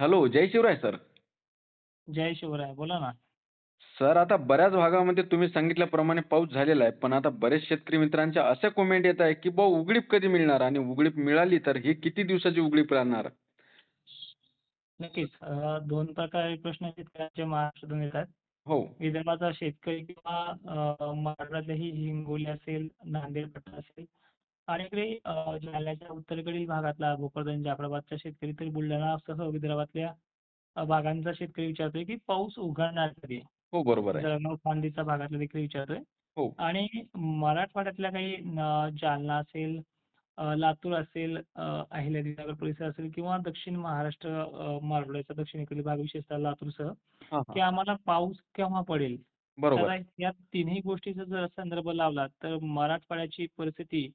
Hello जय Shivray sir. जय शिवराय बोला ना. सर आता बऱ्याच भागामध्ये तुम्ही सांगितल्याप्रमाणे पाऊस झालेला आहे पण आता बरेच शेतकरी मित्रांच्या अशा कमेंट येत आहे की बा उघडीप कधी मिळणार आणि उघडीप मिळाली तर ही किती दिवसाची उघडीप राहणार? नक्कीच. अं, दोन प्रकारे प्रश्न शेतकऱ्यांचे महाराष्ट्रातून येतात. हो. विदर्भाचा शेतकरी किंवा अं, मराठवाड्यातही हिंगोली असेल नांदेड पट्टा असेल आणि इकडे जालन्याच्या उत्तरेकडील भागातला भोकरदन जाफराबादचा शेतकरी तर बुलढाणासह विदर्भातल्या अं, भागांचा शेतकरी विचारतोय की पाऊस उघडणार कधी? हो बरोबर आहे. जळगाव खांदीचा भागातला देखील विचारतोय. हो. आणि मराठवाड्यातल्या काही जालना असेल अं, लातूर असेल अं, अहिल्यानगर परिसर असेल किंवा दक्षिण महाराष्ट्र अं, मराठवाड्याचा दक्षिणेकडील भाग विशेषतः लातूरसह हा की हा आम्हाला पाऊस केव्हा पडेल? बरोबर. तर या तिन्ही गोष्टीचा जर संदर्भ लावला तर मराठवाड्याची परिस्थिती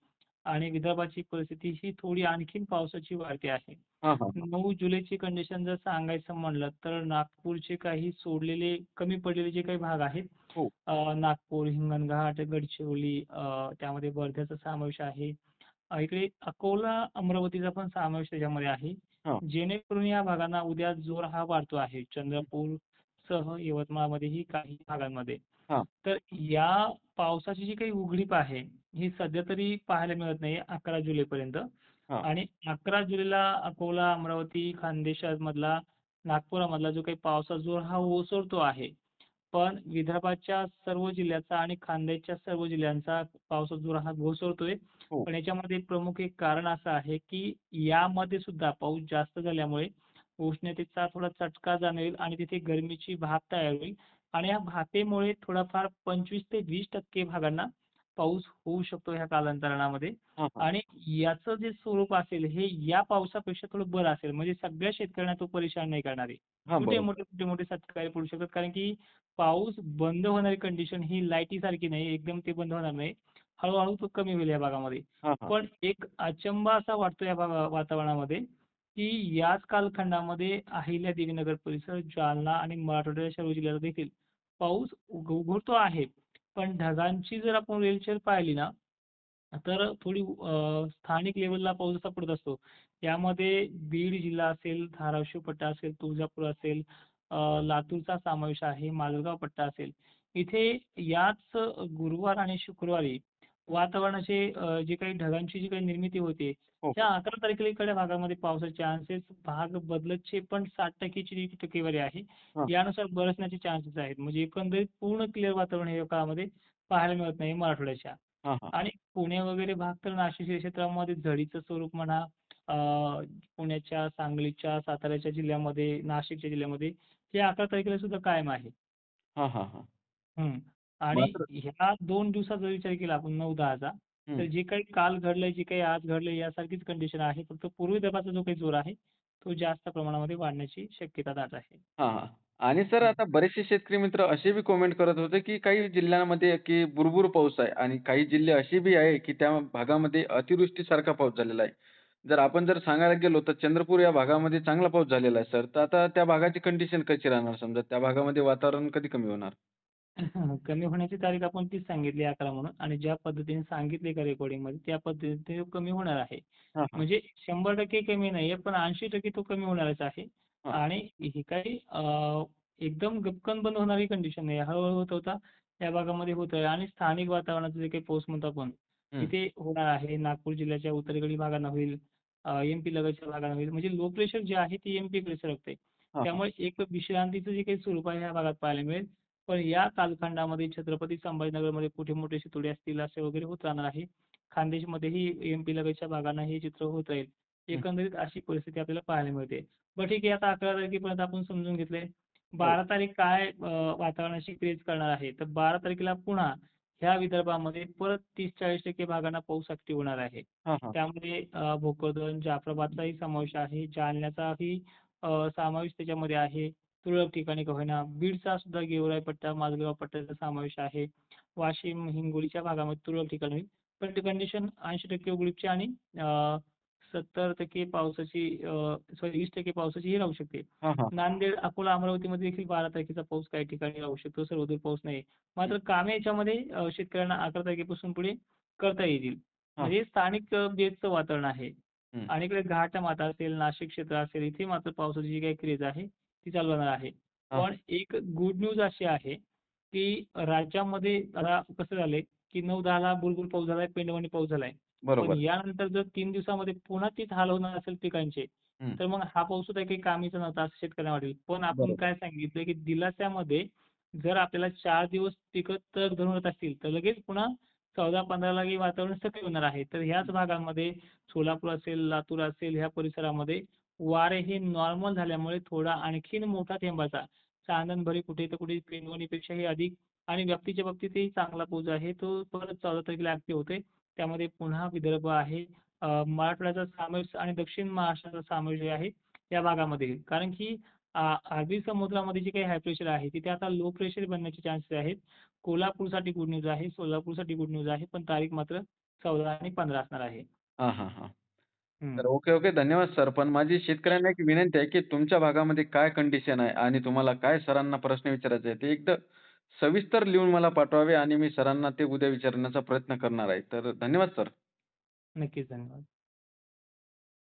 आणि विदर्भाची परिस्थिती ही थोडी आणखीन पावसाची वाढते आहे. हा हा नऊ जुलैची कंडिशन जर सांगायचं म्हणलं तर नागपूरचे काही सोडलेले कमी पडलेले जे काही भाग आहेत हो. अं, नागपूर हिंगणघाट गडचिरोली अं, त्यामध्ये वर्ध्याचा समावेश आहे. अं, इकडे अकोला अमरावतीचा पण समावेश त्याच्यामध्ये आहे. हा. जेणेकरून या भागांना उद्या जोर हा वाढतो आहे. चंद्रपूर सह यवतमाळमध्येही काही भागांमध्ये. हा. तर या पावसाची जी काही उघडीप आहे ही सध्या तरी पाहायला मिळत नाही अकरा जुलैपर्यंत हा. आणि अकरा जुलैला अकोला अमरावती खानदेश मधला नागपुरामधला जो काही पावसाचा जोर हा ओसरतो आहे पण विदर्भाच्या सर्व जिल्ह्याचा आणि खानदेशच्या सर्व जिल्ह्यांचा पावसाचा जोर हा ओसरतोय हो. पण याच्यामध्ये प्रमुख एक कारण असं आहे की यामध्ये सुद्धा पाऊस जास्त झाल्यामुळे उष्णतेचा थोडा चटका जाणवेल आणि तिथे गरमीची भाप तयार होईल आणि या भापेमुळे थोडाफार पंचवीस ते वीस टक्के भागांना पाऊस होऊ शकतो ह्या कालांतरामध्ये. हा आणि याचं जे स्वरूप असेल हे या पावसापेक्षा थोडं बरं असेल. म्हणजे सगळ्या शेतकऱ्यांना तो परेशान नाही करणार आहे. मोठे कुठे मोठे शेतकरी पडू शकतात? कारण की पाऊस बंद होणारी कंडिशन ही लाईटीसारखी नाही. एकदम ते बंद होणार नाही. हळूहळू तो कमी होईल या भागामध्ये. पण एक अचंबा असा वाटतो या वातावरणामध्ये की याच कालखंडामध्ये अहिल्यादेवीनगर परिसर जालना आणि मराठवाड्याच्या सर्व जिल्ह्यात देखील पाऊस उघडतो आहे. पण ढगांची जर आपण रेलचेल पाहिली ना तर थोडी अं, स्थानिक लेवलला पाऊस असा पडत असतो. यामध्ये बीड जिल्हा असेल धाराशिव पट्टा असेल तुळजापूर असेल लातूरचा समावेश आहे माजलगाव पट्टा असेल. इथे याच गुरुवार आणि शुक्रवारी वातावरणाचे जे काही ढगांची जी काही निर्मिती होते हो. त्या अकरा तारखेला भागामध्ये पावसाचे चान्सेस भाग बदलतचे पण साठ टक्केची टक्केवारी आहे हा. यानुसार बरसण्याचे चान्सेस आहेत म्हणजे एकंदरीत पूर्ण क्लिअर वातावरण हे काळामध्ये पाहायला मिळत नाही मराठवाड्याच्या हा हा आणि पुणे वगैरे भाग तर नाशिक या क्षेत्रामध्ये झडीचं स्वरूप म्हणा अं, पुण्याच्या सांगलीच्या साताऱ्याच्या जिल्ह्यामध्ये नाशिकच्या जिल्ह्यामध्ये हे अकरा तारखेला सुद्धा कायम आहे हा हा हा. आणि मात्र- ह्या दोन दिवसाचा विचार केला आपण नऊ दहाचा तर हम्म. जे काही काल घडलंय जे काही आज घडलंय यासारखीच कंडिशन आहे. फक्त पूर्व विदर्भाचा जो काही जोर आहे तो जास्त प्रमाणामध्ये वाढण्याची शक्यता दाट आहे. हा हा. आणि सर आता बरेचसे शेतकरी मित्र असे बी कमेंट करत होते की काही जिल्ह्यांमध्ये की भुरभुर पाऊस आहे आणि काही जिल्हे असे बी आहे की त्या भागामध्ये अतिवृष्टीसारखा पाऊस झालेला आहे. जर आपण जर सांगायला गेलो तर चंद्रपूर या भागामध्ये चांगला पाऊस झालेला आहे सर. तर आता त्या भागाची कंडिशन कशी राहणार समजा? त्या भागामध्ये वातावरण कधी कमी होणार? कमी होण्याची तारीख आपण तीच सांगितली अकरा म्हणून. आणि ज्या पद्धतीने सांगितले का रेकॉर्डिंगमध्ये त्या पद्धतीने ते कमी होणार आहे. हा हा. म्हणजे शंभर टक्के कमी नाहीये पण ऐंशी टक्के तो कमी होणारच आहे. हा. आणि ही काही अं, एकदम गपकन बंद होणारी कंडिशन नाही हळूहळू होत होता या भागामध्ये होत आहे. आणि स्थानिक वातावरणाचं जे काही पाऊस म्हणतो आपण. तिथे होणार आहे. नागपूर जिल्ह्याच्या उत्तरेकडील भागांना होईल एमपी लगतच्या भागांना होईल. म्हणजे लो प्रेशर जे आहे ते एमपी कडे सरकते. हा, हा. त्यामुळे एक विश्रांतीचं जे काही स्वरूप आहे ह्या भागात पाहायला मिळेल. पण या कालखंडामध्ये छत्रपती संभाजीनगरमध्ये कुठे मोठे शितोडे असतील असे वगैरे होत राहणार आहे. खानदेशमध्येही एमपी लगतच्या भागांना हे चित्र होत राहील. एकंदरीत अशी परिस्थिती आपल्याला पाहायला मिळते. बरं ठीक आहे आता अकरा तारखेपर्यंत आपण समजून घेतलंय. बारा तारीख काय वातावरणाशी क्रिएट करणार आहे? तर बारा तारखेला पुन्हा ह्या विदर्भामध्ये परत तीस चाळीस टक्के भागांना पाऊस ऍक्टिव्ह होणार आहे. हा हा. त्यामध्ये भोकरदन जाफराबादचाही समावेश आहे. जालन्याचाही समावेश त्याच्यामध्ये आहे. तुरळक ठिकाणी का होईना. बीडचा सुद्धा गेवराई पट्टा माजलगाव पट्ट्याचा समावेश आहे. वाशिम हिंगोलीच्या भागामध्ये तुरळक ठिकाणी होईल. पण कंडिशन ऐंशी टक्के उघडीपची आणि सत्तर टक्के पावसाची सॉरी वीस टक्के पावसाची ही राहू शकते. नांदेड अकोला अमरावतीमध्ये देखील बारा तारखेचा पाऊस काही ठिकाणी राहू शकतो. सर्वदूर पाऊस नाही. मात्र कामे याच्यामध्ये शेतकऱ्यांना अकरा तारखेपासून पुढे करता येतील. हा. म्हणजे स्थानिक अं, बेसचं वातावरण आहे. आणि इकडे घाटमाता असेल, नाशिक क्षेत्र असेल इथे मात्र पावसाची जी काही क्रेज आहे ती चालू राहणार आहे. पण एक गुड न्यूज अशी आहे, की राज्यामध्ये आता कसं झालंय, की 9-10ला भुरभुर पाऊस झालाय, पेंडवणी पाऊस झालाय. पण. यानंतर जर 3 दिवसामध्ये पुन्हा तीच हाल होणार असेल पिकांचे. तर मग हा पाऊस सुद्धा काही कामीचा नव्हता असं शेतकऱ्यांना वाटेल. पण आपण. काय सांगितलंय, की दिलास्यामध्ये जर आपल्याला 4 दिवस पिकं तग धरून असतील, तर लगेच पुन्हा 14-15ला ही वातावरण सक्रिय होणार आहे. तर ह्याच भागांमध्ये सोलापूर असेल, लातूर असेल ह्या परिसरामध्ये वारे हे नॉर्मल झाल्यामुळे थोडा आणखीन मोठा थेंबाचा चांदणभरी कुठे तर कुठे पेनवणीपेक्षाही अधिक आणि व्यक्तीच्या बाबतीतही चांगला पाऊस आहे तो परत 14 तारखेला ॲक्टिव्ह होते त्यामध्ये पुन्हा विदर्भ आहे, मराठवाड्याचा समावेश आणि दक्षिण महाराष्ट्राचा समावेश आहे या भागामध्ये. कारण की अरबी समुद्रामध्ये जे काही हाय प्रेशर आहे तिथे आता लो प्रेशर बनण्याचे चान्सेस आहेत. कोल्हापूरसाठी गुड न्यूज आहे, सोलापूरसाठी गुड न्यूज आहे. पण तारीख मात्र 14 आणि 15 असणार आहे. तर ओके, ओके. धन्यवाद सर. पण माझी शेतकऱ्यांना एक विनंती आहे, की तुमच्या भागामध्ये काय कंडिशन आहे आणि तुम्हाला काय सरांना प्रश्न विचारायचे आहेत, ते एकदा सविस्तर लिहून मला पाठवावे आणि मी सरांना ते उद्या विचारण्याचा प्रयत्न करणार आहे. तर धन्यवाद सर. नक्कीच धन्यवाद.